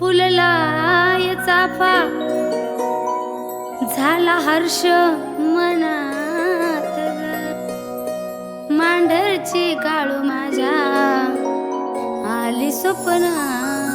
फुललाय चाफा झाला हर्ष मनात मांढरची काळू माझ्या. आली स्वप्नात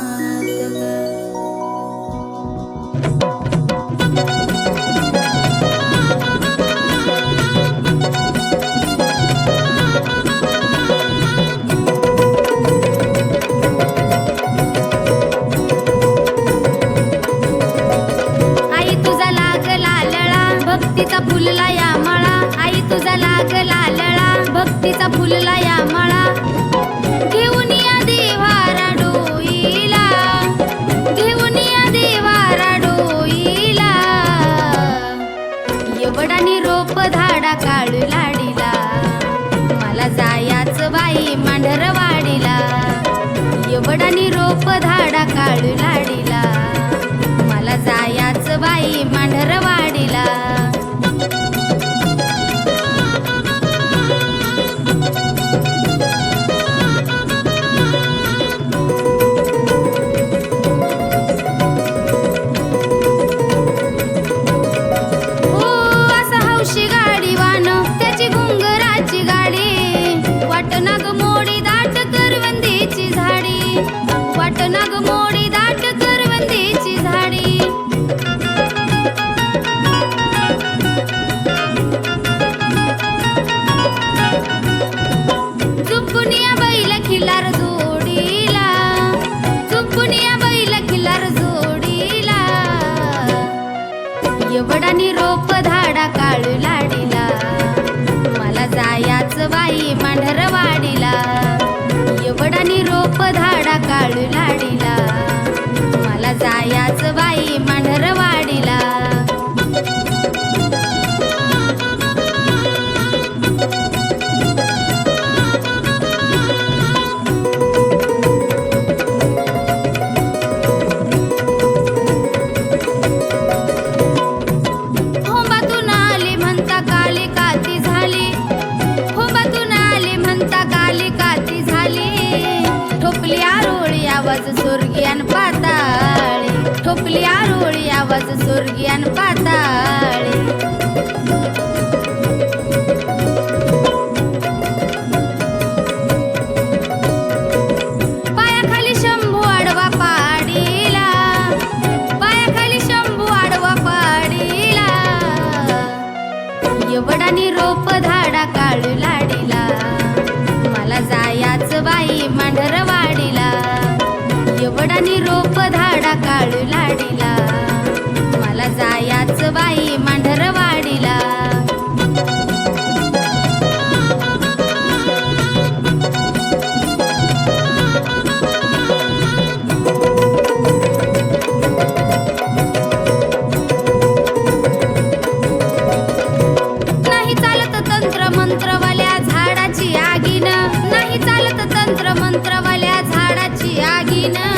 भक्तीचा फुलला या मळा. आई तुझा लागला लळा. भक्तीचा फुलला या मळा. घेऊन या देवारा डोईला घेऊन या देवारा डोईला एवढानी रोप धाडा काळू लाडीला. मला जायाच बाई मांढरवाडीला. एवढानी रोप धाडा काळू लाडीला. मला जायाच बाई मांढरवाडी एवढानी रोप धाडा काळू लाडीला. मला जायाच बाई मांढरवाडीला. एवढानी रोप धाडा काळू लाडीला. पाताळी ठोपली आरोळी आवाज स्वर्गीयान पाताळी. पायाखाली शंभू आडवा पाडीला. पायाखाली शंभू आडवा पाडीला. एवढानी रोप धाडा काळू लाडीला. मला जायाच बाई मांढरवाडीला. एवढानी रोप धाडा की ना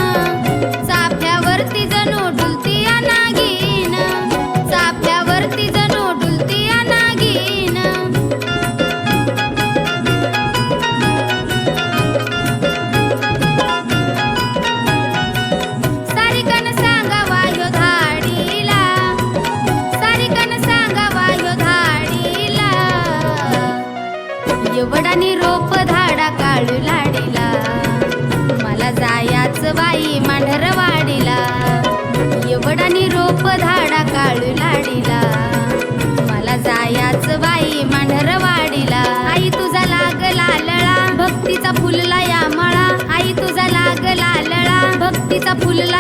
भक्तीचा फुलला या मळा. आई तुझा लागला लळा. भक्तीचा फुलला